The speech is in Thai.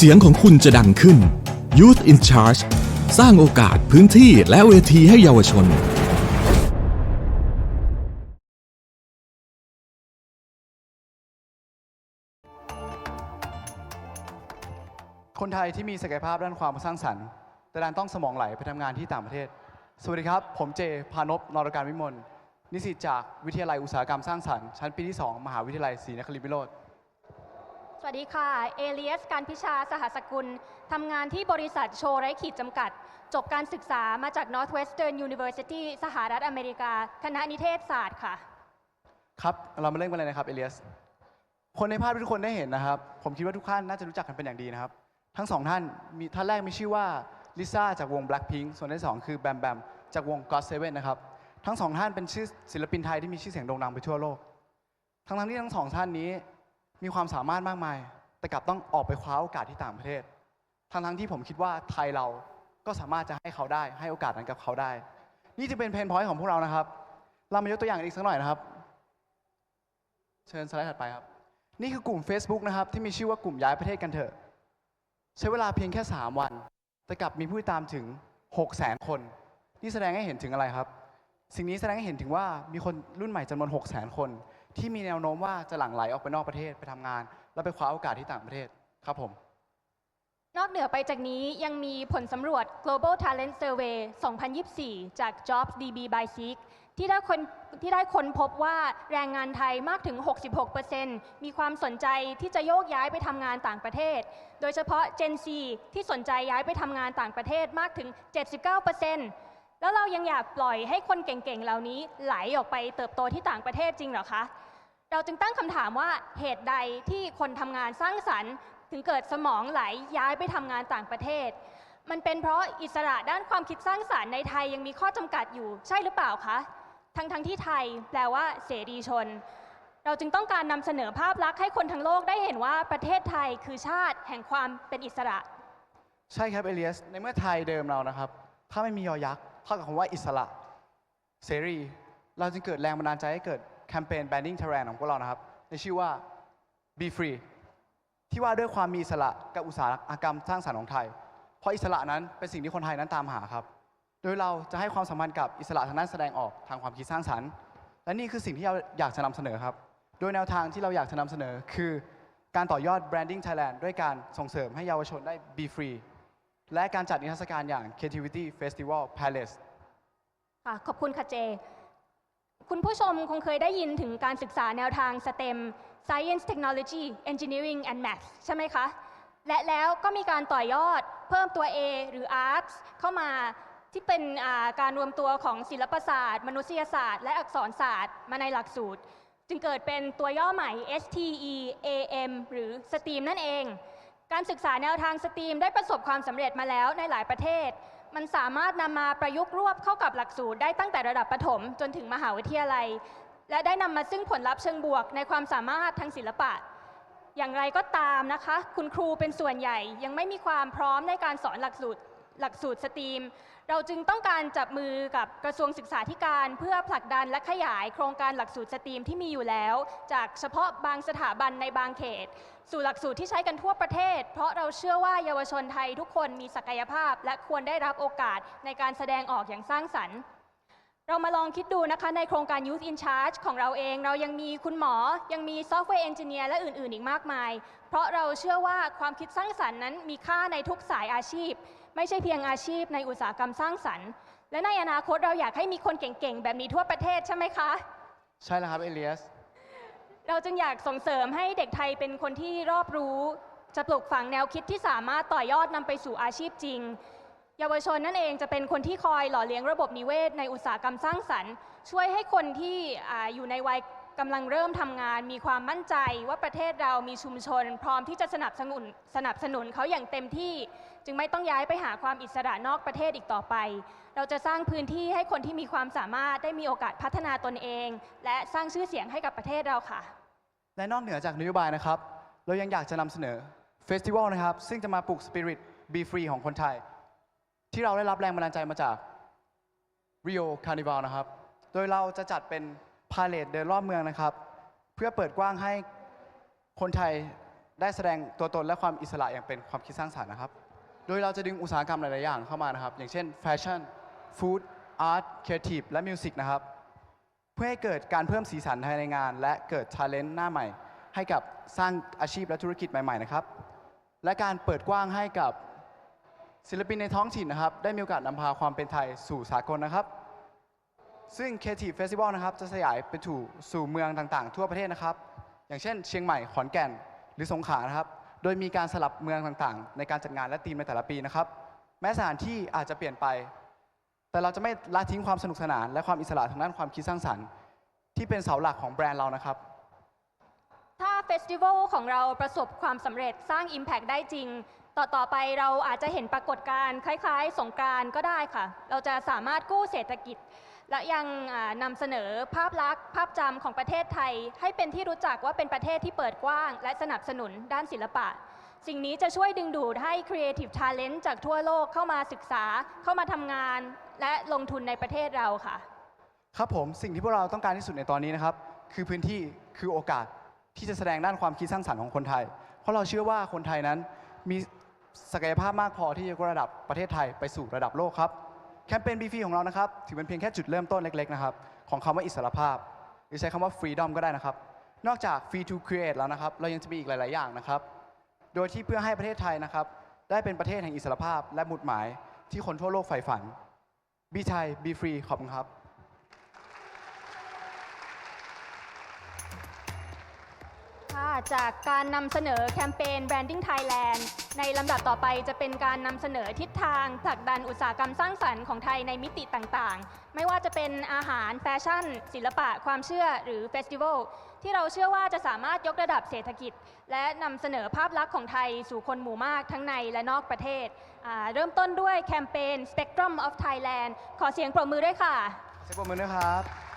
เสียงของคุณจะดังขึ้น Youth in Charge สร้างโอกาสพื้นที่และเวทีให้เยาวชน คนไทยที่มีศักยภาพด้านความสร้างสรรค์ แต่ดันต้องสมองไหลไปทำงานที่ต่างประเทศ สวัสดีครับ ผมเจ พานพนรการวิมล นิสิตจากวิทยาลัยอุตสาหกรรมสร้างสรรค์ ชั้นปีที่ 2 มหาวิทยาลัยศรีนครินทรวิโรธ สวัสดีค่ะ เอเลียส การพิชา สหสกุล ทำงานที่บริษัทโชว์ไรขีดจำกัด จบการศึกษามาจาก Northwestern University สหรัฐอเมริกา คณะนิเทศศาสตร์ค่ะ ครับ เรามาเริ่มกันเลยนะครับ เอเลียส คนในภาพที่ทุกคนได้เห็นนะครับ ผมคิดว่าทุกท่านน่าจะรู้จักกันเป็นอย่างดีนะครับ ทั้งสองท่าน มีท่านแรกมีชื่อว่าลิซ่าจากวง Blackpink ส่วนที่สองคือแบมแบมจากวง God7 นะครับ ทั้งสองท่านเป็นชื่อศิลปินไทยที่มีชื่อเสียงโด่งดังไปทั่วโลก ทั้งทั้งๆที่ทั้งสองท่านนี้ มีความสามารถมากมาย แต่กลับต้องออกไปคว้าโอกาสที่ต่างประเทศ ทั้งทั้งๆที่ผมคิดว่าไทยเราก็สามารถจะให้เขาได้ ให้โอกาสนั้นกับเขาได้ นี่จะเป็นเพนพอยต์ของพวกเรานะครับ เรามายกตัวอย่างอีกสักหน่อยนะครับ เชิญสไลด์ถัดไปครับ นี่คือกลุ่ม Facebook นะครับ ที่มีชื่อว่ากลุ่มย้ายประเทศกันเถอะ ใช้เวลาเพียงแค่ 3 วัน แต่กลับมีผู้ตามถึง 6 0 0 0 0คน นี่แสดงให้เห็นถึงอะไรครับ สิ่งนี้แสดงให้เห็นถึงว่ามีคนรุ่นใหม่จำนวน 6 0 0 0 0คน ที่มีแนวโน้มว่าจะหลั่งไหลออกไปนอกประเทศไปทำงาน แล้วไปคว้าโอกาสที่ต่างประเทศครับผม นอกเหนือไปจากนี้ยังมีผลสำรวจ Global Talent Survey 2024 จาก JobsDB by Seek ที่ได้คนที่ได้ค้นพบว่าแรงงานไทยมากถึง 66%มีความสนใจที่จะโยกย้ายไปทำงานต่างประเทศ โดยเฉพาะ Gen Z ที่สนใจย้ายไปทำงานต่างประเทศมากถึง 79% แล้วเรายังอยากปล่อยให้คนเก่งๆ เหล่านี้ไหลออกไปเติบโตที่ต่างประเทศจริงเหรอคะ เราจึงตั้งคำถามว่าเหตุใดที่คนทำงานสร้างสรรค์ ถึงเกิดสมองไหลย้ายไปทำงานต่างประเทศ มันเป็นเพราะอิสระด้านความคิดสร้างสรรค์ในไทยยังมีข้อจำกัดอยู่ใช่หรือเปล่าคะ ทั้งทั้งที่ไทยแปลว่าเสรีชน เราจึงต้องการนำเสนอภาพลักษณ์ให้คนทั้งโลกได้เห็นว่าประเทศไทยคือชาติแห่งความเป็นอิสระ ใช่ครับเอเลียสในเมื่อไทยเดิมเรานะครับ ถ้าไม่มียอยักษ์ เท่ากับคำว่าอิสระเสรี เราจึงเกิดแรงบันดาลใจให้เกิดแคมเปญ Banning Thailand ของพวกเรานะครับ ในชื่อว่า Be Free ที่ว่าด้วยความมีอิสระกับอุตสาหกรรมสร้างสรรค์ของไทย เพราะอิสระนั้นเป็นสิ่งที่คนไทยนั้นตามหาครับ โดยเราจะให้ความสำคัญกับอิสระทางด้านแสดงออกทางความคิดสร้างสรรค์ และนี่คือสิ่งที่เราอยากจะนำเสนอครับ โดยแนวทางที่เราอยากจะนำเสนอคือ การต่อยอด Branding Thailand ด้วยการส่งเสริมให้เยาวชนได้ Be Free และการจัดนิทรรศการอย่าง Creativity Festival Palace ค่ะขอบคุณค่ะเจ คุณผู้ชมคงเคยได้ยินถึงการศึกษาแนวทาง STEM Science Technology Engineering and Math ใช่ไหมคะ และแล้วก็มีการต่อยอดเพิ่มตัว A หรือ Arts เข้ามาที่เป็นาการรวมตัวของศิลปศาสตร์ มนุษยศาสตร์ และอักษรศาสตร์มาในหลักสูตร จึงเกิดเป็นตัวย่อใหม่ STEAM หรือ STEAM นั่นเอง การศึกษาแนวทางสตรีมได้ประสบความสำเร็จมาแล้วในหลายประเทศ มันสามารถนำมาประยุกต์รวบเข้ากับหลักสูตรได้ตั้งแต่ระดับประถมจนถึงมหาวิทยาลัย และได้นำมาซึ่งผลลัพธ์เชิงบวกในความสามารถทางศิลปะ อย่างไรก็ตามนะคะ คุณครูเป็นส่วนใหญ่ยังไม่มีความพร้อมในการสอนหลักสูตร หลักสูตรสตรีม เราจึงต้องการจับมือกับกระทรวงศึกษาธิการ เพื่อผลักดันและขยายโครงการหลักสูตรสตรีมที่มีอยู่แล้ว จากเฉพาะบางสถาบันในบางเขต สู่หลักสูตรที่ใช้กันทั่วประเทศ เพราะเราเชื่อว่าเยาวชนไทยทุกคนมีศักยภาพ และควรได้รับโอกาสในการแสดงออกอย่างสร้างสรรค์ เรามาลองคิดดูนะคะในโครงการ Youth in Charge ของเราเอง เรายังมีคุณหมอ ยังมีซอฟต์แวร์เอนจิเนียร์และอื่น ๆ อีกมากมาย เพราะเราเชื่อว่าความคิดสร้างสรรค์นั้นมีค่าในทุกสายอาชีพ ไม่ใช่เพียงอาชีพในอุตสาหกรรมสร้างสรรค์ และในอนาคตเราอยากให้มีคนเก่ง ๆ แบบนี้ทั่วประเทศใช่ไหมคะ ใช่แล้วครับ เอเลียส เราจึงอยากส่งเสริมให้เด็กไทยเป็นคนที่รอบรู้ จะปลูกฝังแนวคิดที่สามารถต่อยอดนำไปสู่อาชีพจริง เยาวชนนั่นเองจะเป็นคนที่คอยหล่อเลี้ยงระบบนิเวศในอุตสาหกรรมสร้างสรรค์ ช่วยให้คนที่อยู่ในวัยกำลังเริ่มทำงาน มีความมั่นใจว่าประเทศเรามีชุมชน พร้อมที่จะสนับสนุนสนับสนุนเขาอย่างเต็มที่ จึงไม่ต้องย้ายไปหาความอิสระนอกประเทศอีกต่อไป เราจะสร้างพื้นที่ให้คนที่มีความสามารถได้มีโอกาสพัฒนาตนเอง และสร้างชื่อเสียงให้กับประเทศเราค่ะ และนอกเหนือจากนโยบายนะครับ เรายังอยากจะนำเสนอเฟสติวัลนะครับซึ่งจะมาปลุกสปิริต Be Free ของคนไทย ที่เราได้รับแรงบันดาลใจมาจาก Rio Carnival นะครับ โดยเราจะจัดเป็นพาเลทเดินรอบเมืองนะครับ เพื่อเปิดกว้างให้คนไทยได้แสดงตัวตนและความอิสระอย่างเป็นความคิดสร้างสรรค์นะครับ โดยเราจะดึงอุตสาหกรรมหลาย ๆ อย่างเข้ามานะครับ อย่างเช่นแฟชั่น ฟู้ด อาร์ต ครีเอทีฟ และมิวสิกนะครับ เพื่อให้เกิดการเพิ่มสีสันภายในงาน และเกิดชาเลนจ์หน้าใหม่ ให้กับสร้างอาชีพและธุรกิจใหม่ ๆ นะครับ และการเปิดกว้างให้กับ ศิลปินในท้องถิ่นนะครับ ได้มีโอกาสนำพาความเป็นไทยสู่สากลนะครับ ซึ่ง Creative Festival นะครับ จะสยายไปถูสู่เมืองต่างๆ ทั่วประเทศนะครับ อย่างเช่น เชียงใหม่ ขอนแก่น หรือสงขลานะครับ โดยมีการสลับเมืองต่างๆ ในการจัดงานและธีมในแต่ละปีนะครับ แม้สถานที่อาจจะเปลี่ยนไป แต่เราจะไม่ละทิ้งความสนุกสนาน และความอิสระทางด้านความคิดสร้างสรรค์ ที่เป็นเสาหลักของแบรนด์เรานะครับถ้าเฟสติวัลของเราประสบความสำเร็จสร้าง Impact ได้จริง ต่อต่อไปเราอาจจะเห็นปรากฏการณ์คล้าย ๆ สงกานต์ก็ได้ค่ะ เราจะสามารถกู้เศรษฐกิจ และยังนำเสนอภาพลักษณ์ ภาพจำของประเทศไทย ให้เป็นที่รู้จักว่าเป็นประเทศที่เปิดกว้าง และสนับสนุนด้านศิลปะ สิ่งนี้จะช่วยดึงดูดให้ Creative Talent จากทั่วโลกเข้ามาศึกษา เข้ามาทำงาน และลงทุนในประเทศเราค่ะ ครับผมสิ่งที่พวกเราต้องการที่สุดในตอนนี้นะครับ คือพื้นที่คือโอกาสที่จะแสดงด้านความคิดสร้างสรรค์ของคนไทย เพราะเราเชื่อว่าคนไทยนั้นมี ศักยภาพมากพอที่จะยกระดับประเทศไทยไปสู่ระดับโลกครับ แคมเปญบีฟีของเรานะครับ ถือเป็นเพียงแค่จุดเริ่มต้นเล็กๆนะครับ ของคำว่าอิสรภาพ หรือใช้คำว่า freedom ก็ได้นะครับ นอกจาก free to create แล้วนะครับ เรายังจะมีอีกหลาย ๆ อย่างนะครับ โดยที่เพื่อให้ประเทศไทยนะครับ ได้เป็นประเทศแห่งอิสรภาพและหมุดหมายที่คนทั่วโลกใฝ่ฝัน Be Thai Be Free ขอบคุณครับ ค่ะจากการนำเสนอแคมเปญ Branding Thailand ในลำดับต่อไปจะเป็นการนำเสนอทิศทางผลักดันอุตสาหกรรมสร้างสรรค์ของไทยในมิติต่างๆ ไม่ว่าจะเป็นอาหารแฟชั่น ศิลปะ ความเชื่อหรือเฟสติวัลที่เราเชื่อว่าจะสามารถยกระดับเศรษฐกิจ และนำเสนอภาพลักษณ์ของไทยสู่คนหมู่มากทั้งในและนอกประเทศ เริ่มต้นด้วยแคมเปญ Spectrum of Thailand ขอเสียงปรบมือด้วยค่ะเซ็กบมือด้วยครับ